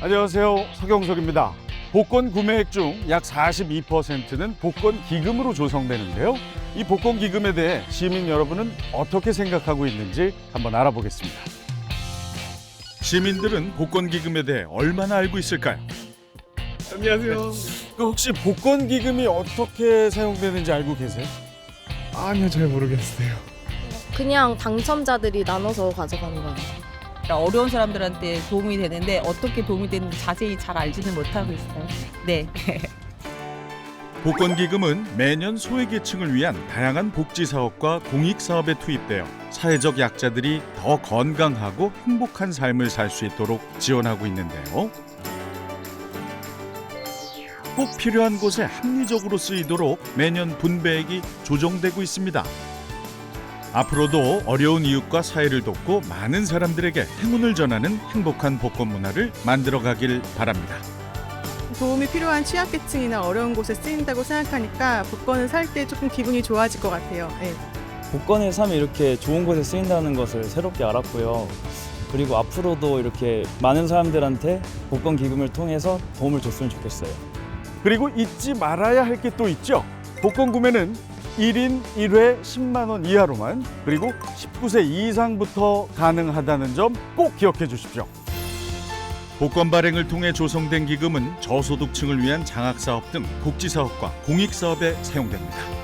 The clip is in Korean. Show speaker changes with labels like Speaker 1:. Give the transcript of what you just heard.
Speaker 1: 안녕하세요. 서경석입니다. 복권 구매액 중 약 42%는 복권 기금으로 조성되는데요. 이 복권 기금에 대해 시민 여러분은 어떻게 생각하고 있는지 한번 알아보겠습니다. 시민들은 복권 기금에 대해 얼마나 알고 있을까요?
Speaker 2: 안녕하세요.
Speaker 1: 그 혹시 복권 기금이 어떻게 사용되는지 알고 계세요?
Speaker 2: 아니요, 잘 모르겠어요.
Speaker 3: 그냥 당첨자들이 나눠서 가져가는 거예요.
Speaker 4: 그러니까 어려운 사람들한테 도움이 되는데 어떻게 도움이 되는지 자세히 잘 알지는 못하고 있어요. 네.
Speaker 1: 복권 기금은 매년 소외계층을 위한 다양한 복지 사업과 공익 사업에 투입되어 사회적 약자들이 더 건강하고 행복한 삶을 살 수 있도록 지원하고 있는데요. 꼭 필요한 곳에 합리적으로 쓰이도록 매년 분배액이 조정되고 있습니다. 앞으로도 어려운 이웃과 사회를 돕고 많은 사람들에게 행운을 전하는 행복한 복권 문화를 만들어 가길 바랍니다.
Speaker 5: 도움이 필요한 취약계층이나 어려운 곳에 쓰인다고 생각하니까 복권을 살 때 조금 기분이 좋아질 것 같아요. 네.
Speaker 6: 복권을 사면 이렇게 좋은 곳에 쓰인다는 것을 새롭게 알았고요. 그리고 앞으로도 이렇게 많은 사람들한테 복권 기금을 통해서 도움을 줬으면 좋겠어요.
Speaker 1: 그리고 잊지 말아야 할 게 또 있죠. 복권 구매는 1인 1회 10만 원 이하로만 그리고 19세 이상부터 가능하다는 점 꼭 기억해 주십시오. 복권 발행을 통해 조성된 기금은 저소득층을 위한 장학 사업 등 복지 사업과 공익 사업에 사용됩니다.